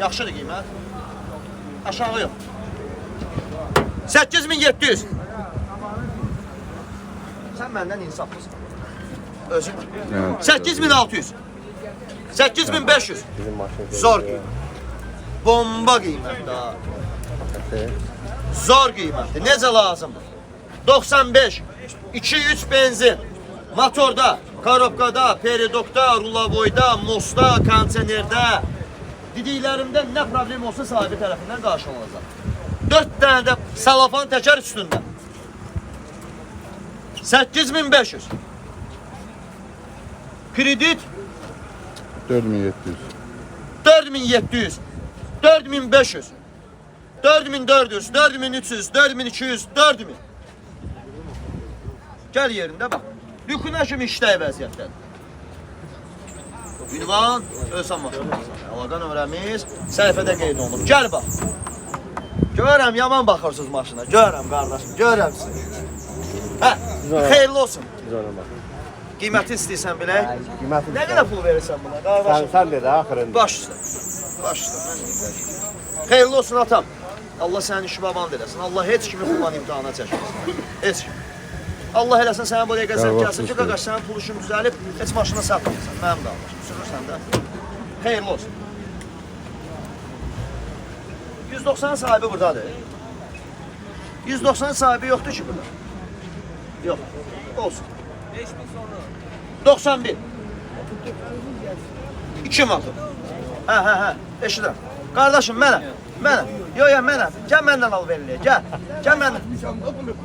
Yaxşıdır qiymət. Aşağı yox. 8700. Sən məndən insaflısan. Özün. Evet. 8600. 8500. Bizim maşın. Zor qiymət. Bomba qiymət daha. Zor qiymətdir. Necə lazımdır? 95, 2-3 benzin. Motorda, korobkada, peridokda, rulavoyda, mosta, kondisionerdə. Dediklərimdə nə problem olsa sahibi tərəfindən qarşılanacaq. 4 dənə də salafan təkər üstündə. 8500. Kredit 4700. 4700, 4500, 4400, 4300, 4200, 4000. Gəl yerində bax. Lükünə kimi işləyə vəziyyətdədir. Ünvan, ölsən maşınımız. Əlaqə nömrəmiz səhifədə qeyd olunub. Gəl bax. Görürəm, yaman baxırsınız maşına. Görürəm qardaşım, görürəm sizi. Hə, xeyirli olsun. Ona bak. Qiyməti istəyirsən bilək. Kıymetli. Nə qədər pul verirsən buna qardaşım? sen dedi ahırın. Baş üstə. Baş üstə. Mən deyirəm. Xeyirli olsun atam. Allah sənin işi baban eləsin. Allah heç kimi pulla imtahana çəkməsin. Heç kim. Allah eləsin sənə bu dəqiqə zəng Qarabağ gəlsin ki, qaqaş sənin pul işin düzəlib, heç maşına satmırsan. Mənim qardaşım. Sürürsən də. Xeyirli olsun. 190 sahibi buradadır. 190 sahibi yoxdur ki burada. Yox. Olsun. 91. 2 manat. Hə, hə, hə. Eşidirəm. Qardaşım mənəm. Mənəm. Yo, yo, mənəm. Gəl məndən al veriliyə. Gəl. Gəl məndən.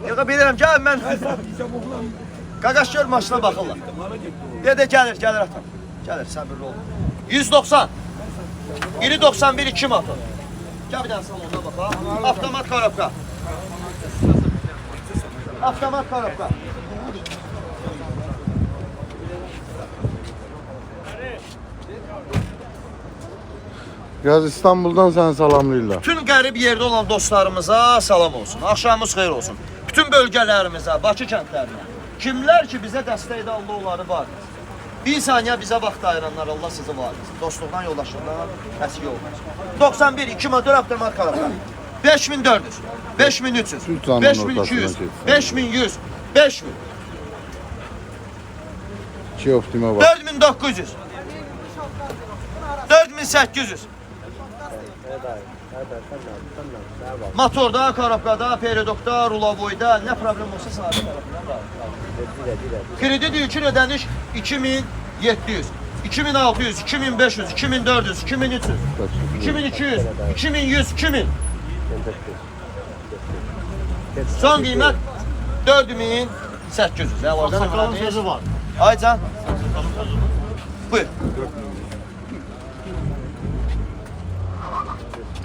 Yox, bilirəm. Gəl mən. Qaqaş gör maşına baxırlar. Dedə gəlir, gəlir atam. Gəlir, səbirli ol. 190. İri 91 2 manat. Gəl bir dənə salonda bax. ha. Avtomat korobka. Avtomat korobka. Yaz İstanbul'dan seni salamlayırlar. Bütün qərib yerdə olan dostlarımıza salam olsun. Axşamınız xeyir olsun. Bütün bölgələrimizə, Bakı kəndlərinə. Kimlər ki bizə dəstəkdə Allah onları var. Bir saniyə bizə vaxt ayıranlar Allah sizi var. Dostluqdan, yoldaşlıqdan əski olmaz. 91 2 motor avtomat qalacaq. 5400, 5300, Lütfen 5200, ortasına 5100, 5000, İki optima var. 4900, 4800. Motorda, korobkada, peridokda, rulavoyda nə problem olsa sahibi tərəfindən var. Kredit yükün ödəniş 2700, 2600, 2500, 2400, 2300, 2200, 2100, 2000. Son qiymət 4800. Sakalın sözü var. Aycan. Buyur.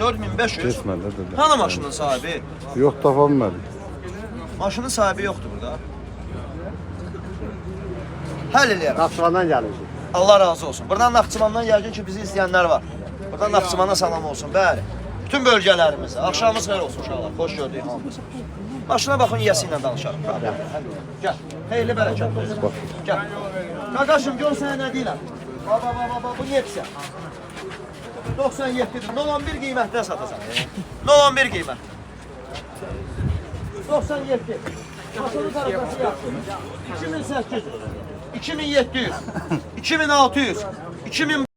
4500. Kesmedi dedi. Hanı maşının sahibi? Yok tapamadı. Maşının sahibi yoxdur burada. Həll eləyərəm. Nakşivan'dan gelmişim. Allah razı olsun. Buradan Naxçıvandan yəqin ki bizi izləyənlər var. Buradan Naxçıvana salam olsun. Bəli. Bütün bölgələrimizə. Axşamınız xeyir olsun uşaqlar. Xoş gördük hamınız. Maşına baxın yəsi ilə danışarıq. Gəl. Xeyirli bərəkət olsun. Gəl. Qaqaşım gör sənə nə deyirəm. Baba baba baba bu Nexia. 97-dir. 011 qiymətdə satacaq. 011 qiymət. 97. Maşının tarafası yaxşı. 2800. 2700. 2600. 2000